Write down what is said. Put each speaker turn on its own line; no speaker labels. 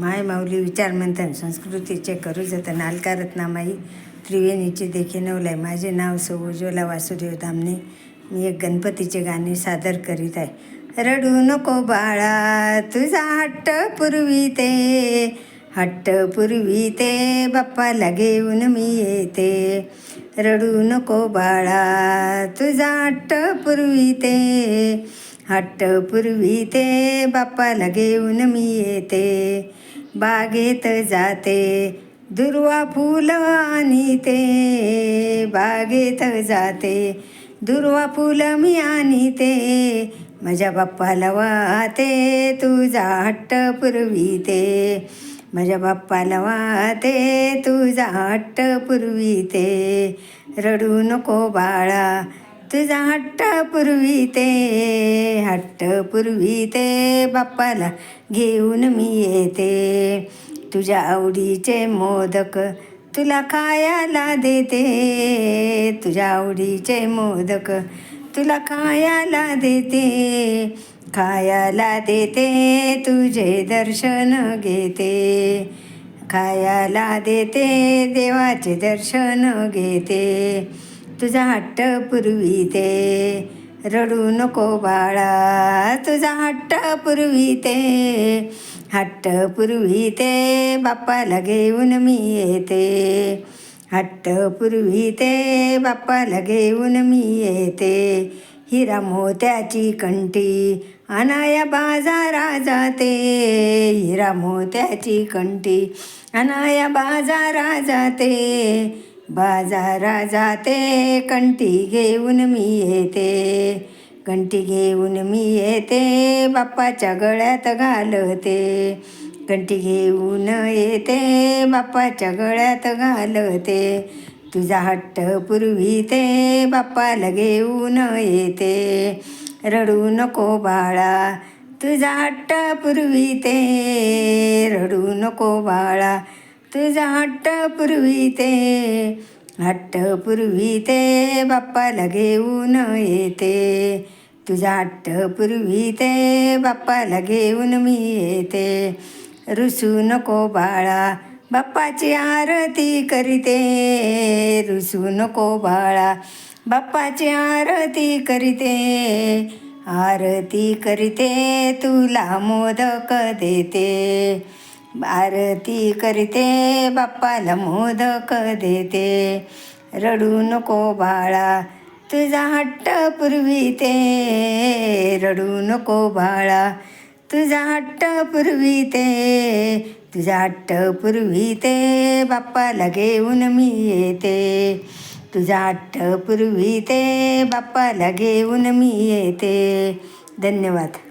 माय माऊली विचारमंथन संस्कृतीचे करू जतन अलकारत्नामाई त्रिवेणीचे देखील नवलाय. माझे नाव सौ उज्ज्वला वासुदेव दामणे मी एक गणपतीचे गाणे सादर करीत आहे. रडू नको बाळा तुझा हट्ट पूर्वी ते. हट्ट पूर्वी ते बाप्पाला घेऊन मी येते. रडू नको बाळा तुझा हट्ट पूर्वी ते. हट्ट पूर्वी ते बाप्पाला घेऊन मी येते. बागेत जाते दुर्वा फुलं आणि ते बागेत जाते दुर्वा फुलं मी आणि ते माझ्या बाप्पाला वाहते तुझा हट्ट पुरविते माझ्या बाप्पाला वाहते तुझा हट्ट पुरविते रडू नको बाळा तुझा हट्ट पुरविते हट्ट पुरविते बाप्पाला घेऊन मी येते. तुझ्या आवडीचे मोदक तुला खायला देते. तुझ्या आवडीचे मोदक तुला खायला देते. खायला देते तुझे दर्शन घेते. खायला देते देवाचे दर्शन घेते. तुझा हट्ट पूर्वी ते. रडू नको बाळा तुझा हट्ट पूर्वी ते. हट्ट पूर्वी ते बाप्पाला घेऊन मी येते. हट्ट पूर्वी ते बाप्पाला घेऊन मी येते. हिरा मोत्याची कंठी अनाया बाजारा जाते हिरा मोत्याची कंठी अनाया बाजारा जाते बाजारा जाते कंटी घेऊन मी येते. कंटी घेऊन मी येते बाप्पाच्या गळ्यात घालते. कंटी घेऊन येते बाप्पाच्या गळ्यात घालते. तुझा हट्ट ते बाप्पाला घेऊन येते. रडू नको बाळा तुझा हट्ट ते रडू नको बाळा तुझा हट्ट ते हट्ट ते बाप्पाला घेऊन येते. तुझ्या हट्ट ते बाप्पाला घेऊन मी येते. रुसू नको बाळा बाप्पाची आरती करीते. रुसू नको बाळा बाप्पाची आरती करीते. आरती करीते तुला मोदक देते. आरती करते बाप्पाला मोदक देते. रडू नको बाळा तुझा हट्ट पूर्वी ते रडू नको बाळा तुझा हट्ट पूर्वी ते तुझा हट्ट पुरविते बाप्पाला घेऊन मी येते. तुझा हट्ट ते बाप्पाला घेऊन मी येते. धन्यवाद.